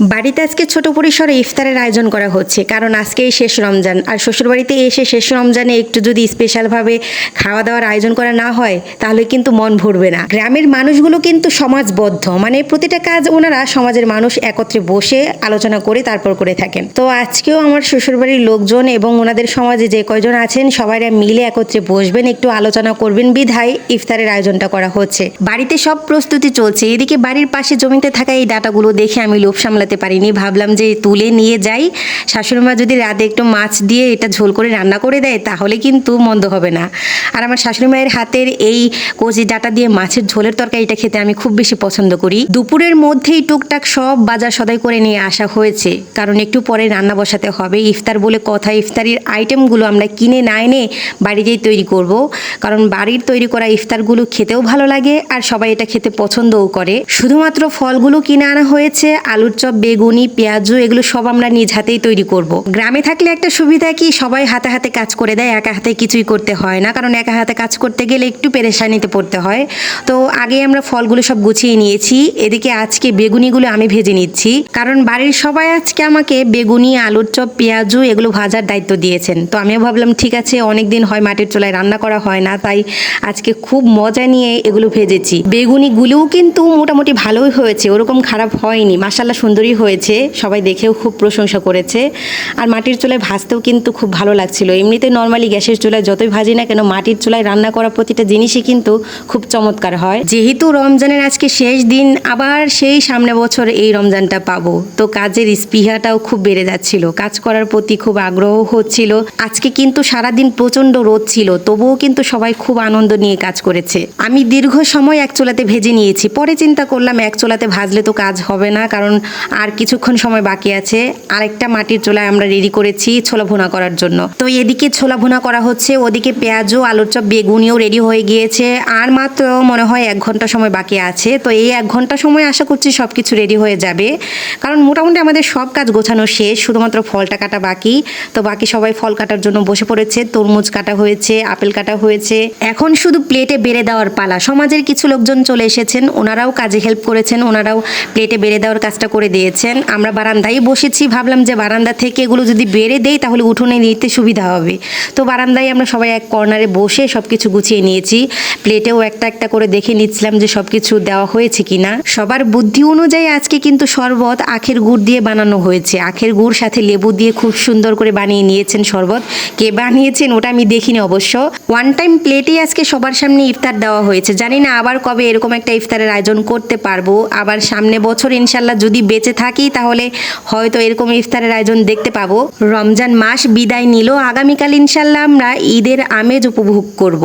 বাড়িতে আজকে ছোট পরিসরে ইফতারের আয়োজন করা হচ্ছে, কারণ আজকেই শেষ রমজান। আর শ্বশুরবাড়িতে এসে শেষ রমজানে একটু যদি স্পেশালভাবে খাওয়া দাওয়ার আয়োজন করা না হয়, তাহলে কিন্তু মন ভরবে না। গ্রামের মানুষগুলো কিন্তু সমাজবদ্ধ মানে প্রতিটা কাজ ওনারা সমাজের মানুষ একত্রে বসে আলোচনা করে তারপর করে থাকেন। তো আজকেও আমার শ্বশুরবাড়ির লোকজন এবং ওনাদের সমাজে যে কয়জন আছেন সবাই মিলে একত্রে বসবেন, একটু আলোচনা করবেন, বিধায় ইফতারের আয়োজনটা করা হচ্ছে। বাড়িতে সব প্রস্তুতি চলছে, এদিকে বাড়ির পাশে জমিতে থাকা এই ডাটাগুলো দেখে আমি লোভ সামলাতে পারিনি। ভাবলাম যে তুলে নিয়ে যাই। শাশুড়িমা যদি রাতে একটু মাছ দিয়ে এটা ঝোল করে রান্না করে দেয়, তাহলে কিন্তু মন্দ হবে না। আর আমার শাশুড়ি মায়ের হাতের এই কচি ডাটা দিয়ে মাছের ঝোলের তরকারিটা খেতে আমি খুব বেশি পছন্দ করি। দুপুরের মধ্যেই টুকটাক সব বাজার সদাই করে নিয়ে আসা হয়েছে। কারণ একটু পরে রান্না বসাতে হবে। ইফতার বলে কথা, ইফতারির আইটেমগুলো আমরা কিনে না এনে বাড়িতেই তৈরি করব। কারণ বাড়ির তৈরি করা ইফতারগুলো খেতেও ভালো লাগে আর সবাই এটা খেতে পছন্দও করে। শুধুমাত্র ফলগুলো কিনে আনা হয়েছে, আলুর চপ বেগুনি, পেঁয়াজু, এগুলো সব আমরা নিজ হাতেই তৈরি করব। গ্রামে থাকলে একটা সুবিধা কি, সবাই হাতে হাতে কাজ করে দেয়, একা হাতে কিছুই করতে হয় না। কারণ একা হাতে কাজ করতে গেলে একটু পেরেশানিতে পড়তে হয়। তো আগে আমরা ফলগুলো সব গুছিয়ে নিয়েছি। এদিকে আজকে বেগুনিগুলো আমি ভেজে নিচ্ছি। কারণ বাড়ির সবাই আজকে আমাকে বেগুনি, আলুর চপ, পেঁয়াজু এগুলো ভাজার দায়িত্ব দিয়েছেন। তো আমিও ভাবলাম, ঠিক আছে অনেক দিন হয় মাটির চুলায় রান্না করা হয় না, তাই আজকে খুব মজা নিয়ে এগুলো ভেজেছি। বেগুনিগুলোও কিন্তু মোটামুটি ভালোই হয়েছে, ওরকম খারাপ হয়নি। মাসাল্লাহ সুন্দরই হয়েছে, সবাই দেখেও খুব প্রশংসা করেছে। আর মাটির চুলায় ভাজতেও কিন্তু খুব ভালো লাগছিল। এমনিতে নর্মালি গ্যাসের চুলায় যতই ভাজি না কেন, মাটির চুলায় রান্না করা প্রতিটা জিনিসই কিন্তু খুব চমৎকার হয়। যেহেতু রমজানের আজকে শেষ দিন, আবার সেই সামনে বছর এই রমজানটা পাবো। তো কাজের স্পৃহাটাও খুব বেড়ে যাচ্ছিল। কাজ করার প্রতি খুব আগ্রহ হচ্ছিল। আজকে কিন্তু সারাদিন প্রচণ্ড রোদ ছিল, তবুও কিন্তু সবাই খুব আনন্দ নিয়ে কাজ করেছে। আমি দীর্ঘ সময় এক চুলাতে ভেজে নিয়েছি। পরে চিন্তা করলাম, এক চুলাতে ভাজলে তো কাজ হবে না, কারণ আর কিছুক্ষণ সময় বাকি আছে। আরেকটা মাটির চুলায় আমরা রেডি করেছি ছোলা ভুনা করার জন্য। তো এদিকে ছোলা ভুনা করা হচ্ছে, ওদিকে পেঁয়াজও আলুর চপ বেগুনিও রেডি হয়ে গিয়েছে। আর মাত্র মনে হয় এক ঘণ্টা সময় বাকি আছে। তো এই এক ঘণ্টা সময় আশা করছি সব কিছু রেডি হয়ে যাবে। কারণ মোটামুটি আমাদের সব কাজ গোছানো শেষ, শুধুমাত্র ফলটা কাটা বাকি। তো বাকি সবাই ফল কাটার জন্য বসে পড়েছে, তরমুজ কাটা হয়েছে, আপেল কাটা হয়েছে। এখন শুধু প্লেটে বেড়ে দেওয়ার পালা। সমাজের কিছু লোকজন চলে এসেছেন, ওনারাও কাজে হেল্প করেছেন, ওনারাও প্লেটে বেড়ে দেওয়ার কাজটা করে দিয়েছেন, আমরা বারান্দায় বসেছি, ভাবলাম যে বারান্দা থেকে এগুলো যদি বেড়ে দেই তাহলে উঠোনে নিতে সুবিধা হবে। তো বারান্দায় আমরা সবাই এক কর্নারে বসে সব কিছু গুছিয়ে নিয়েছি। প্লেটেও একটা একটা করে দেখে নিচ্ছিলাম যে সব কিছু দেওয়া হয়েছে কিনা। সবার বুদ্ধি অনুযায়ী আজকে কিন্তু শরবত আখের গুড় দিয়ে বানানো হয়েছে। আখের গুড় সাথে লেবু দিয়ে খুব সুন্দর করে বানিয়ে নিয়েছেন শরবত। কে বানিয়েছেন ওটা আমি দেখিনি অবশ্য। ওয়ান টাইম প্লেটেই আজকে সবার সামনে ইফতার দেওয়া হয়েছে। জানি না আবার কবে এরকম একটা ইফতারের আয়োজন করতে পারব। আবার সামনে বছর ইনশাল্লাহ যদি বেঁচে থাকি, তাহলে হয়তো এরকম ইফতারের আয়োজন দেখতে পাবো। রমজান মাস বিদায় নিল আগামীকাল ইনশাল্লাহ আমরা ঈদের আমেজ উপভোগ করব।